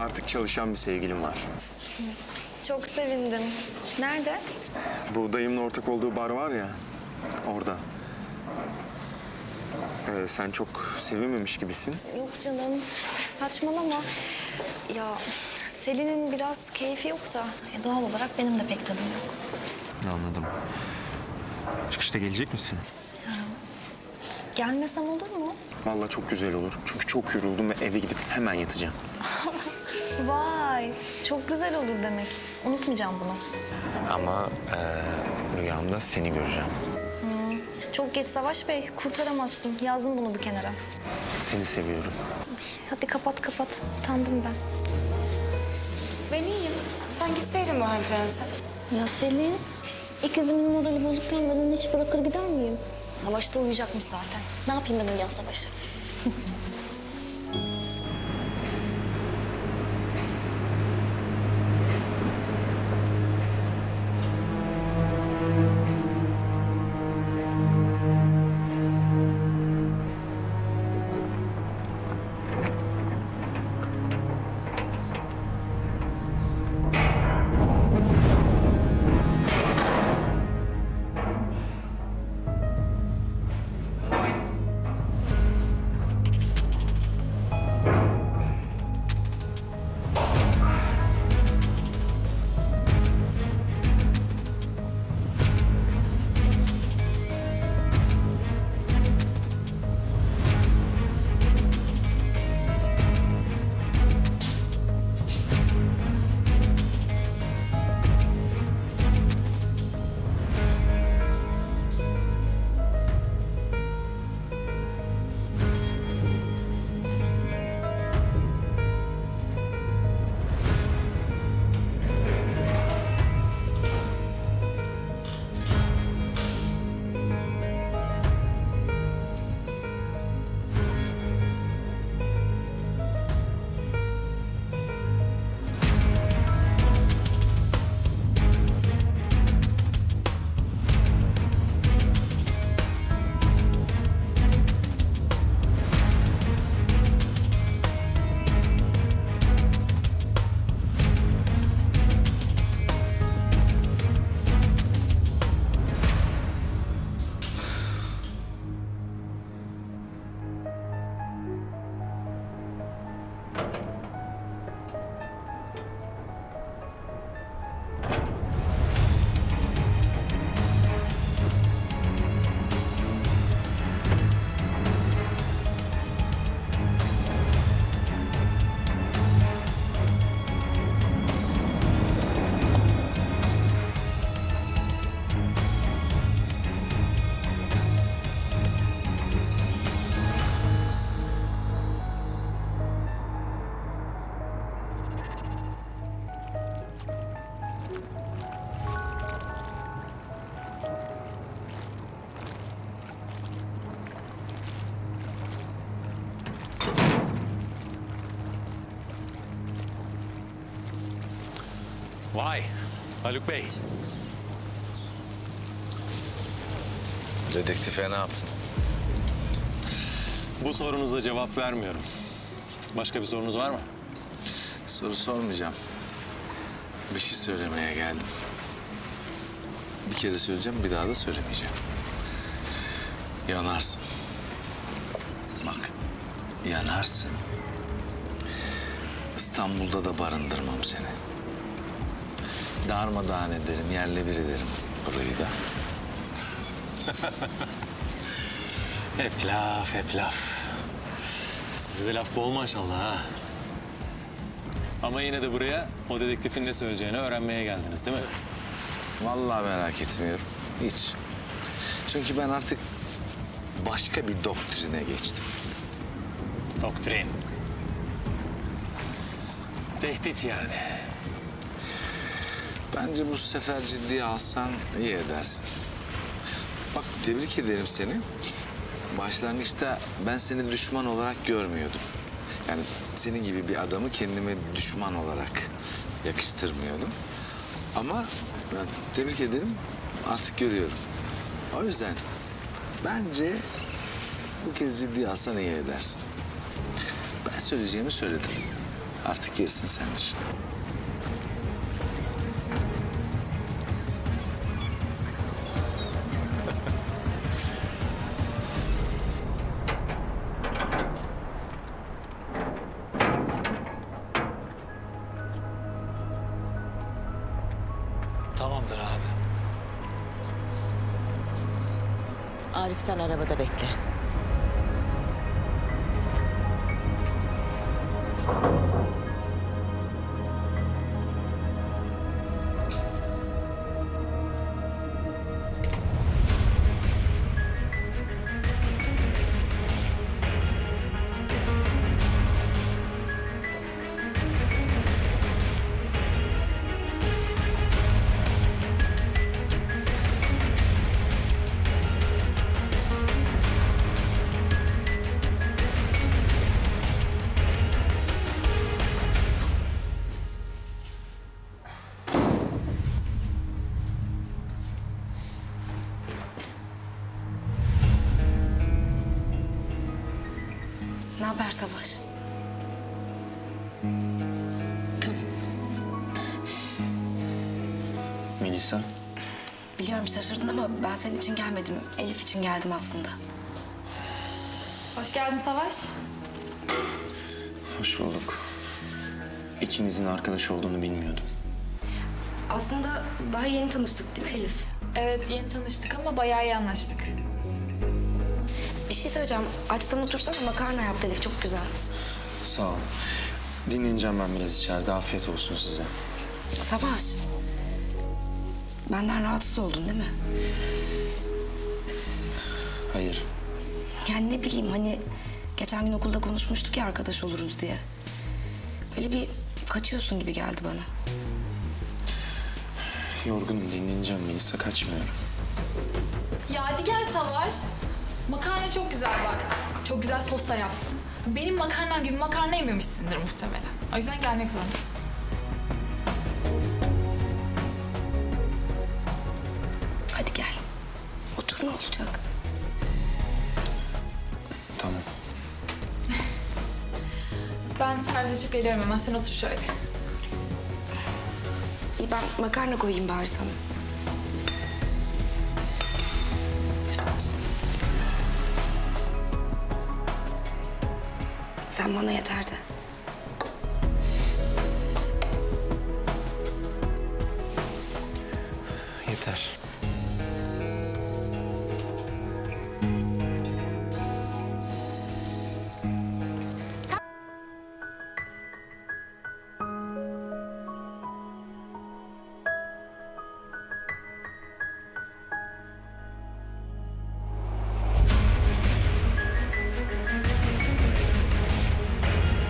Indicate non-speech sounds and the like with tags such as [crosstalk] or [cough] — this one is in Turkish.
artık çalışan bir sevgilim var. Çok sevindim. Nerede? Bu dayımla ortak olduğu bar var ya, orada. Ee, sen çok sevinmemiş gibisin. Yok canım. Saçmalama. Ya Selin'in biraz keyfi yok da e, doğal olarak benim de pek tadım yok. Anladım. Çıkışta gelecek misin? Gelmesem olur mu? Vallahi çok güzel olur. Çünkü çok yoruldum ve eve gidip hemen yatacağım. [laughs] Vay, çok güzel olur demek. Unutmayacağım bunu. Ama eee, rüyamda seni göreceğim. Çok geç Savaş Bey, kurtaramazsın. Yazdım bunu bir kenara. Seni seviyorum. Hadi kapat kapat. Utandım ben. Ben iyiyim. Sen gitseydin bari prense. Ya Selin, ikizimin morali bozukken ben onu hiç bırakır gider miyim? Savaşta uyuyacakmış zaten. Ne yapayım ben uyuyan Savaş'ı? [laughs] Vay Haluk Bey. Dedektife ne yaptın? Bu sorunuza cevap vermiyorum. Başka bir sorunuz var mı? Soru sormayacağım. Bir şey söylemeye geldim. Bir kere söyleyeceğim, bir daha da söylemeyeceğim. Yanarsın. Bak, yanarsın. İstanbul'da da barındırmam seni. Darmadağın ederim, yerle bir ederim burayı da. [laughs] Hep laf, hep laf. Size de laf bol maşallah ha. Ama yine de buraya o dedektifin ne söyleyeceğini öğrenmeye geldiniz değil mi? Vallahi merak etmiyorum. Hiç. Çünkü ben artık başka bir doktrine geçtim. Doktrin. Tehdit yani. Bence bu sefer ciddiye alsan iyi edersin. Bak tebrik ederim seni. Başlangıçta ben seni düşman olarak görmüyordum. Yani senin gibi bir adamı kendime düşman olarak yakıştırmıyordum. Ama ben tebrik ederim artık görüyorum. O yüzden bence bu kez ciddiye alsan iyi edersin. Ben söyleyeceğimi söyledim. Artık gerisini sen düşün. Tamamdır abi. Arif sen arabada bekle. Haber Savaş? Melisa. Biliyorum şaşırdın ama ben senin için gelmedim. Elif için geldim aslında. Hoş geldin Savaş. Hoş bulduk. İkinizin arkadaş olduğunu bilmiyordum. Aslında daha yeni tanıştık değil mi Elif? Evet yeni tanıştık ama bayağı iyi anlaştık. Şey söyleyeceğim. Açsan otursana makarna yaptı Elif çok güzel. Sağ ol. Dinleneceğim ben biraz içeride. Afiyet olsun size. Savaş. Benden rahatsız oldun değil mi? Hayır. Yani ne bileyim hani geçen gün okulda konuşmuştuk ya arkadaş oluruz diye. Böyle bir kaçıyorsun gibi geldi bana. Yorgunum dinleneceğim Melisa. Kaçmıyorum. Ya hadi gel Savaş. Makarna çok güzel bak. Çok güzel sos da yaptım. Benim makarnam gibi makarna yememişsindir muhtemelen. O yüzden gelmek zorundasın. Hadi gel. Otur ne olacak? Tamam. [laughs] Ben servis açıp geliyorum hemen. Sen otur şöyle. İyi ben makarna koyayım bari sana. Sen bana yeter de. Yeter.